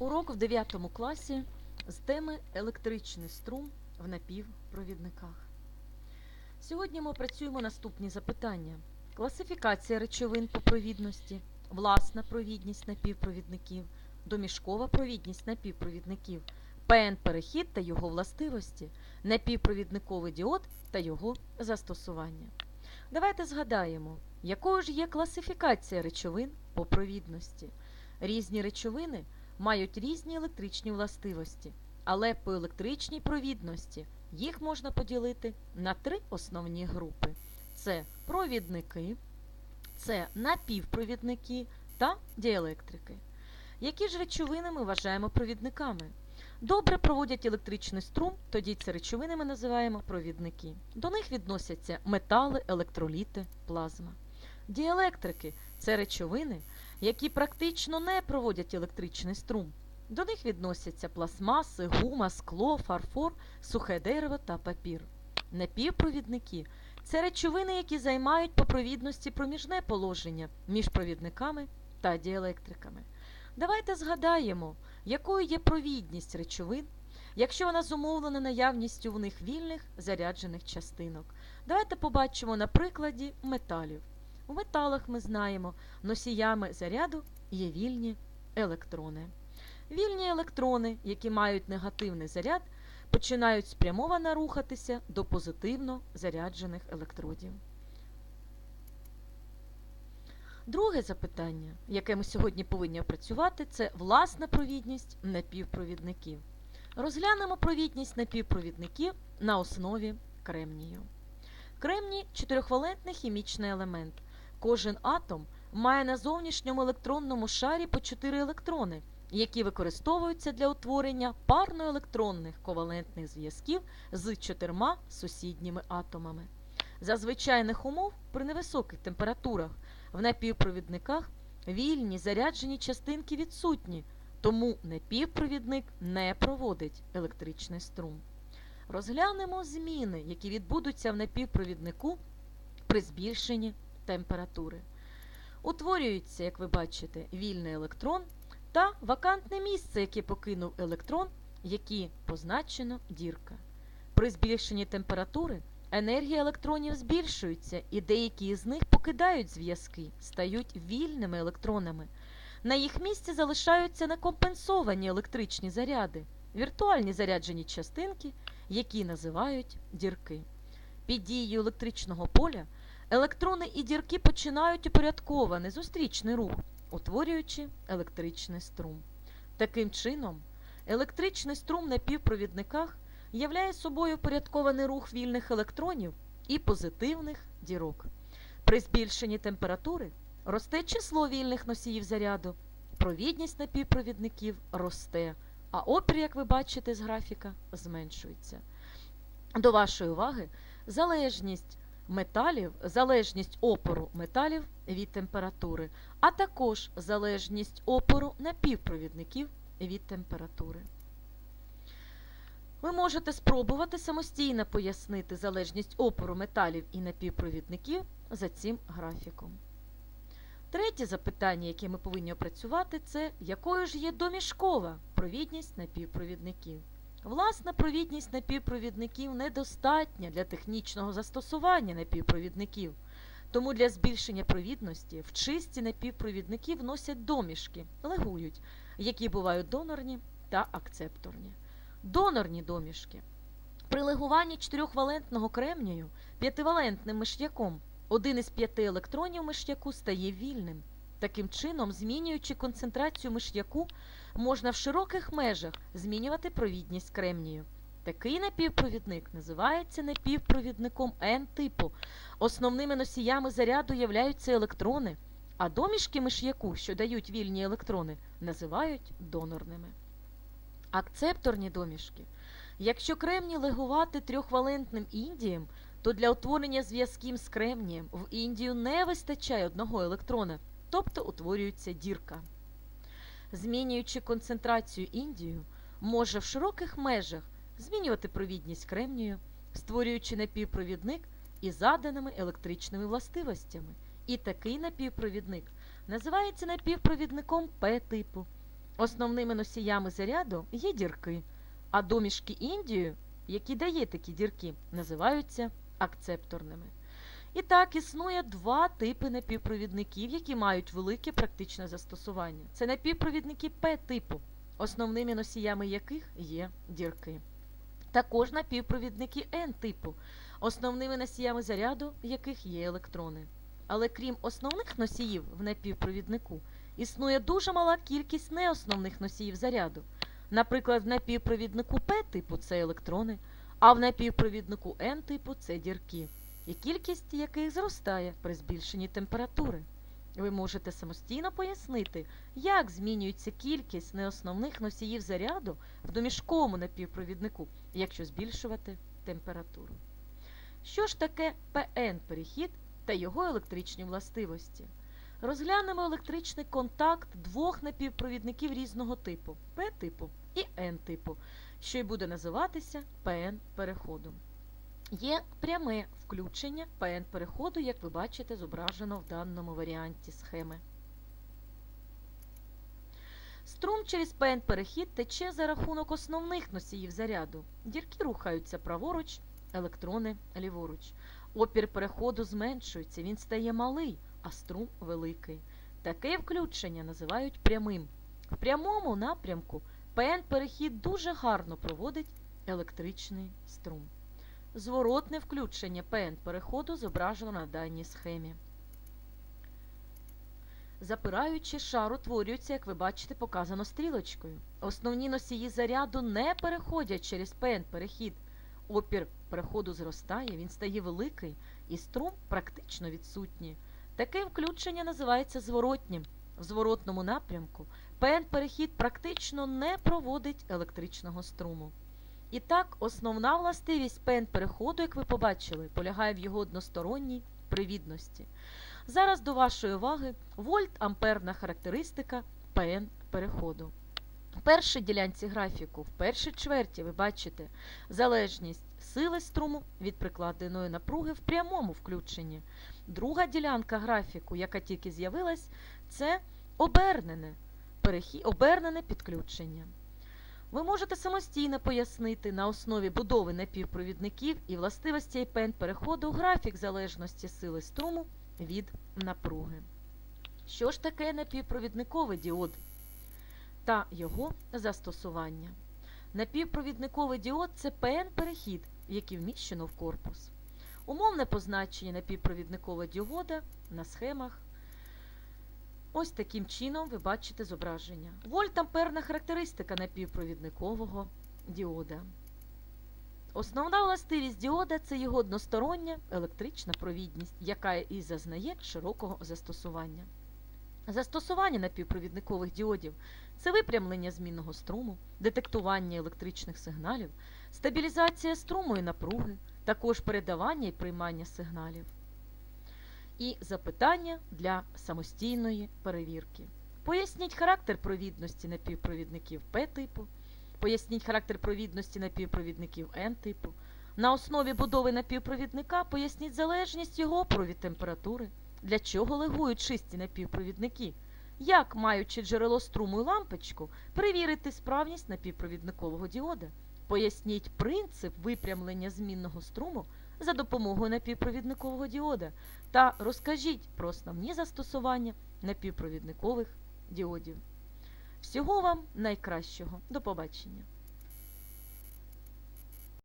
Урок в 9 класі з теми електричний струм в напівпровідниках. Сьогодні ми працюємо наступні запитання: класифікація речовин по провідності, власна провідність напівпровідників, домішкова провідність напівпровідників, ПН-перехід та його властивості, напівпровідниковий діод та його застосування. Давайте згадаємо, якою ж є класифікація речовин по провідності. Різні речовини мають різні електричні властивості, але по електричній провідності їх можна поділити на три основні групи: це провідники, це напівпровідники та діелектрики. Які ж речовини ми вважаємо провідниками? Добре проводять електричний струм, тоді ці речовини ми називаємо провідники. До них відносяться метали, електроліти, плазма. Діелектрики це речовини, які практично не проводять електричний струм. До них відносяться пластмаси, гума, скло, фарфор, сухе дерево та папір. Напівпровідники це речовини, які займають по провідності проміжне положення між провідниками та діелектриками. Давайте згадаємо, якою є провідність речовин, якщо вона зумовлена наявністю в них вільних заряджених частинок. Давайте побачимо на прикладі металів. У металах ми знаємо, носіями заряду є вільні електрони. Вільні електрони, які мають негативний заряд, починають спрямовано рухатися до позитивно заряджених електродів. Друге запитання, яке ми сьогодні повинні опрацювати, це власна провідність напівпровідників. Розглянемо провідність напівпровідників на основі кремнію. Кремній чотирьохвалентний хімічний елемент. Кожен атом має на зовнішньому електронному шарі по 4 електрони, які використовуються для утворення парноелектронних ковалентних зв'язків з чотирма сусідніми атомами. За звичайних умов при невисоких температурах в напівпровідниках вільні заряджені частинки відсутні, тому напівпровідник не проводить електричний струм. Розглянемо зміни, які відбудуться в напівпровіднику при збільшенні температури. Утворюється, як ви бачите, вільний електрон та вакантне місце, яке покинув електрон, які позначено дірка. При збільшенні температури енергія електронів збільшується, і деякі з них покидають зв'язки, стають вільними електронами. На їх місці залишаються некомпенсовані електричні заряди, віртуальні заряджені частинки, які називають дірки. Під дією електричного поля електрони і дірки починають упорядкований зустрічний рух, утворюючи електричний струм. Таким чином, електричний струм на півпровідниках являє собою упорядкований рух вільних електронів і позитивних дірок. При збільшенні температури росте число вільних носіїв заряду, провідність напівпровідників росте, а опір, як ви бачите з графіка, зменшується. До вашої уваги залежність металів, залежність опору металів від температури, а також залежність опору напівпровідників від температури. Ви можете спробувати самостійно пояснити залежність опору металів і напівпровідників за цим графіком. Третє запитання, яке ми повинні опрацювати, це якою ж є домішкова провідність напівпровідників. Власна провідність напівпровідників недостатня для технічного застосування напівпровідників, тому для збільшення провідності в чисті напівпровідники вносять домішки, легують, які бувають донорні та акцепторні. Донорні домішки. При легуванні чотирьохвалентного кремнію п'ятивалентним миш'яком один із п'яти електронів миш'яку стає вільним. Таким чином, змінюючи концентрацію миш'яку, можна в широких межах змінювати провідність кремнію. Такий напівпровідник називається напівпровідником N-типу. Основними носіями заряду являються електрони, а домішки миш'яку, що дають вільні електрони, називають донорними. Акцепторні домішки. Якщо кремній легувати трьохвалентним індієм, то для утворення зв'язків з кремнієм в індію не вистачає одного електрона, тобто утворюється дірка. Змінюючи концентрацію індію, може в широких межах змінювати провідність кремнію, створюючи напівпровідник із заданими електричними властивостями. І такий напівпровідник називається напівпровідником П-типу. Основними носіями заряду є дірки, а домішки індію, які дає такі дірки, називаються акцепторними. І так існує два типи напівпровідників, які мають велике практичне застосування. Це напівпровідники П-типу, основними носіями яких є дірки. Також напівпровідники Н-типу, основними носіями заряду яких є електрони. Але крім основних носіїв в напівпровіднику, існує дуже мала кількість неосновних носіїв заряду. Наприклад, в напівпровіднику П-типу це електрони, а в напівпровіднику Н-типу це дірки, і кількість яких зростає при збільшенні температури. Ви можете самостійно пояснити, як змінюється кількість неосновних носіїв заряду в домішковому напівпровіднику, якщо збільшувати температуру. Що ж таке ПН-перехід та його електричні властивості? Розглянемо електричний контакт двох напівпровідників різного типу П-типу і Н-типу, що й буде називатися ПН-переходом. Є пряме включення ПН-переходу, як ви бачите, зображено в даному варіанті схеми. Струм через ПН-перехід тече за рахунок основних носіїв заряду. Дірки рухаються праворуч, електрони ліворуч. Опір переходу зменшується, він стає малий, а струм великий. Таке включення називають прямим. В прямому напрямку ПН-перехід дуже гарно проводить електричний струм. Зворотне включення ПН-переходу зображено на даній схемі. Запираючи шар утворюється, як ви бачите, показано стрілочкою. Основні носії заряду не переходять через ПН-перехід. Опір переходу зростає, він стає великий, і струм практично відсутній. Таке включення називається зворотнім. В зворотному напрямку ПН-перехід практично не проводить електричного струму. І так, основна властивість ПН-переходу, як ви побачили, полягає в його односторонній привідності. Зараз до вашої уваги вольт-амперна характеристика ПН-переходу. В першій ділянці графіку, в першій чверті, ви бачите залежність сили струму від прикладеної напруги в прямому включенні. Друга ділянка графіку, яка тільки з'явилась, це обернене, перехід, обернене підключення. Ви можете самостійно пояснити на основі будови напівпровідників і властивості ПН переходу графік залежності сили струму від напруги. Що ж таке напівпровідниковий діод та його застосування? Напівпровідниковий діод це ПН-перехід, який вміщено в корпус. Умовне позначення напівпровідникового діода на схемах. Ось таким чином ви бачите зображення. Вольт-амперна характеристика напівпровідникового діода. Основна властивість діода це його одностороння електрична провідність, яка і зазнає широкого застосування. Застосування напівпровідникових діодів це випрямлення змінного струму, детектування електричних сигналів, стабілізація струму і напруги, також передавання і приймання сигналів. І запитання для самостійної перевірки. Поясніть характер провідності напівпровідників П-типу, поясніть характер провідності напівпровідників Н-типу. На основі будови напівпровідника поясніть залежність його опору від температури, для чого легують чисті напівпровідники, як, маючи джерело струму і лампочку, перевірити справність напівпровідникового діода. Поясніть принцип випрямлення змінного струму за допомогою напівпровідникового діода та розкажіть про основні застосування напівпровідникових діодів. Всього вам найкращого. До побачення!